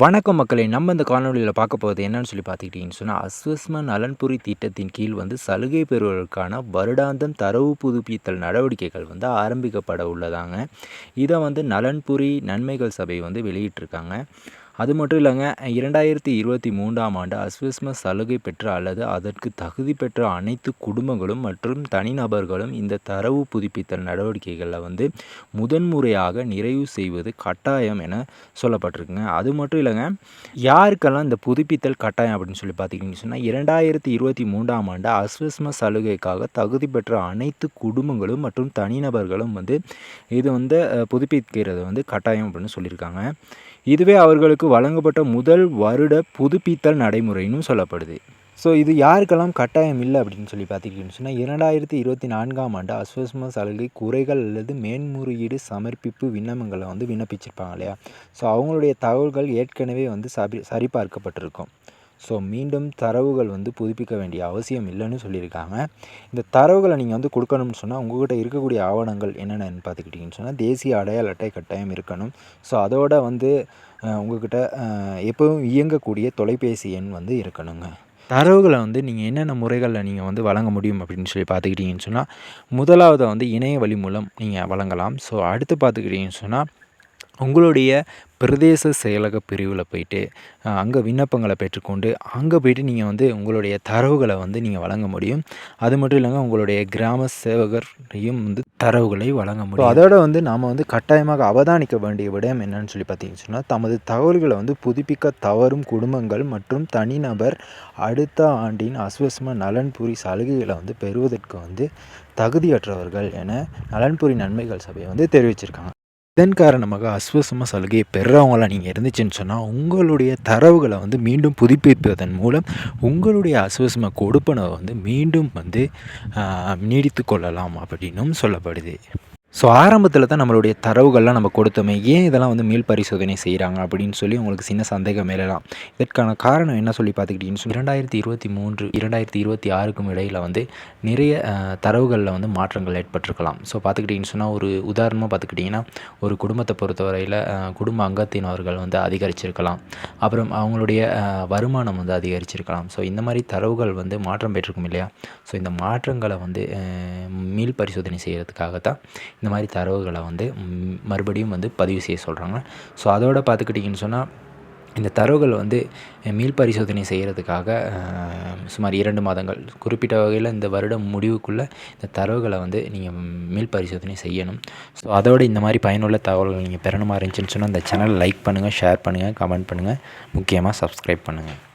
வணக்கம் மக்களை நம்ம இந்த காணொலியில் பார்க்க போகிறது என்னன்னு சொல்லி பார்த்துக்கிட்டிங்கன்னு சொன்னால் அஸ்வஸ்ம நலன்புரி திட்டத்தின் கீழ் வந்து சலுகை பெறுவதற்கான வருடாந்தம் தரவு புதுப்பித்தல் நடவடிக்கைகள் வந்து ஆரம்பிக்கப்பட உள்ளதாங்க. இதை வந்து நலன்புரி நன்மைகள் சபை வந்து வெளியிட்டிருக்காங்க. அது மட்டும் இல்லைங்க இரண்டாயிரத்தி இருபத்தி மூன்றாம் ஆண்டு அஸ்விஸ்ம சலுகை பெற்ற அல்லது அதற்கு தகுதி பெற்ற அனைத்து குடும்பங்களும் மற்றும் தனிநபர்களும் இந்த தரவு புதுப்பித்தல் நடவடிக்கைகளில் வந்து முதன்முறையாக நிறைவு செய்வது கட்டாயம் என சொல்லப்பட்டிருக்குங்க. அது மட்டும் இல்லைங்க யாருக்கெல்லாம் இந்த புதுப்பித்தல் கட்டாயம் அப்படின்னு சொல்லி பார்த்தீங்கன்னு சொன்னால் இரண்டாயிரத்தி இருபத்தி மூன்றாம் ஆண்டு அஸ்விஸ்ம சலுகைக்காக தகுதி பெற்ற அனைத்து குடும்பங்களும் மற்றும் தனிநபர்களும் வந்து இது வந்து புதுப்பிக்கிறது வந்து கட்டாயம் அப்படின்னு சொல்லியிருக்காங்க. இதுவே அவர்களுக்கு வழங்கப்பட்ட முதல் வருட புதுப்பித்தல் நடைமுறைன்னு சொல்லப்படுது. ஸோ இது யாருக்கெல்லாம் கட்டாயம் இல்லை அப்படின்னு சொல்லி பார்த்துக்கிட்டீங்கன்னு சொன்னால் இரண்டாயிரத்தி இருபத்தி நான்காம் ஆண்டு அஸ்வஸ்ம சலுகை குறைகள் அல்லது மேன்முறையீடு சமர்ப்பிப்பு விண்ணப்பங்களை வந்து விண்ணப்பிச்சிருப்பாங்க இல்லையா? ஸோ அவங்களுடைய தகவல்கள் ஏற்கனவே வந்து சரி சரிபார்க்கப்பட்டிருக்கும். ஸோ மீண்டும் தரவுகள் வந்து புதுப்பிக்க வேண்டிய அவசியம் இல்லைன்னு சொல்லியிருக்காங்க. இந்த தரவுகளை நீங்கள் வந்து கொடுக்கணும்னு சொன்னால் உங்கள்கிட்ட இருக்கக்கூடிய ஆவணங்கள் என்னென்னு பார்த்துக்கிட்டிங்கன்னு சொன்னால் தேசிய அடையாள அட்டை கட்டாயம் இருக்கணும். ஸோ அதோட வந்து உங்கள்கிட்ட எப்போவும் இயங்கக்கூடிய தொலைபேசி எண் வந்து இருக்கணுங்க. தரவுகளை வந்து நீங்கள் என்னென்ன முறைகளில் நீங்கள் வந்து வழங்க முடியும் அப்படின்னு சொல்லி பார்த்துக்கிட்டிங்கன்னு சொன்னால் முதலாவது வந்து இணைய வழி மூலம் நீங்கள் வழங்கலாம். ஸோ அடுத்து பார்த்துக்கிட்டிங்கன்னு சொன்னால் உங்களுடைய பிரதேச செயலக பிரிவில் போயிட்டு அங்கே விண்ணப்பங்களை பெற்றுக்கொண்டு அங்கே போயிட்டு நீங்கள் வந்து உங்களுடைய தரவுகளை வந்து நீங்கள் வழங்க முடியும். அது மட்டும் இல்லைங்க உங்களுடைய கிராம சேவகரையும் வந்து தரவுகளை வழங்க முடியும். அதோட வந்து நாம் வந்து கட்டாயமாக அவதானிக்க வேண்டிய விடயம் என்னன்னு சொல்லி பார்த்தீங்கன்னு சொன்னால் தமது தகவல்களை வந்து புதுப்பிக்க தவறும் குடும்பங்கள் மற்றும் தனிநபர் அடுத்த ஆண்டின் அஸ்வஸ்ம நலன்புரி சலுகைகளை வந்து பெறுவதற்கு வந்து தகுதியற்றவர்கள் என நலன்புரி நன்மைகள் சபையை வந்து தெரிவிச்சிருக்காங்க. இதன் காரணமாக அஸ்வசம சலுகையை பெறுறவங்களாம் நீங்கள் இருந்துச்சுன்னு சொன்னால் உங்களுடைய தரவுகளை வந்து மீண்டும் புதுப்பிப்பதன் மூலம் உங்களுடைய அஸ்வசம கொடுப்பனவை வந்து மீண்டும் வந்து நீடித்து கொள்ளலாம் அப்படின்னும் சொல்லப்படுது. ஸோ ஆரம்பத்தில் தான் நம்மளுடைய தரவுகள்லாம் நம்ம கொடுத்தோமே ஏன் இதெல்லாம் வந்து மீள் பரிசோதனை செய்கிறாங்க அப்படின்னு சொல்லி உங்களுக்கு சின்ன சந்தேகம் மேலலாம் இதற்கான காரணம் என்ன சொல்லி பார்த்துக்கிட்டிங்கன்னு சொல்லி இரண்டாயிரத்தி இருபத்தி மூன்று இரண்டாயிரத்தி இருபத்தி ஆறுக்கும் இடையில் வந்து நிறைய தரவுகளில் வந்து மாற்றங்கள் ஏற்பட்டிருக்கலாம். ஸோ பார்த்துக்கிட்டிங்கன்னு சொன்னால் ஒரு உதாரணமாக பார்த்துக்கிட்டிங்கன்னா ஒரு குடும்பத்தை பொறுத்தவரையில் குடும்ப அங்கத்தினர்கள் வந்து அதிகரிச்சிருக்கலாம். அப்புறம் அவங்களுடைய வருமானம் வந்து அதிகரிச்சிருக்கலாம். ஸோ இந்த மாதிரி தரவுகள் வந்து மாற்றம் பெற்றிருக்கும் இல்லையா? ஸோ இந்த மாற்றங்களை வந்து மீள் பரிசோதனை செய்கிறதுக்காக தான் இந்த மாதிரி தரவுகளை வந்து மறுபடியும் வந்து பதிவு செய்ய சொல்கிறாங்க ஸோ அதோடு பார்த்துக்கிட்டிங்கன்னு சொன்னால் இந்த தரவுகள் வந்து மீள் பரிசோதனை செய்கிறதுக்காக சுமார் இரண்டு மாதங்கள் குறிப்பிட்ட வகையில் இந்த வருடம் முடிவுக்குள்ளே இந்த தரவுகளை வந்து நீங்கள் மீள் பரிசோதனை செய்யணும். ஸோ அதோடு இந்த மாதிரி பயனுள்ள தகவல்கள் நீங்கள் பெறணுமா இருந்துச்சுன்னு சொன்னால் இந்த சேனல் லைக் பண்ணுங்கள் ஷேர் பண்ணுங்கள் கமெண்ட் பண்ணுங்கள் முக்கியமாக சப்ஸ்கிரைப் பண்ணுங்கள்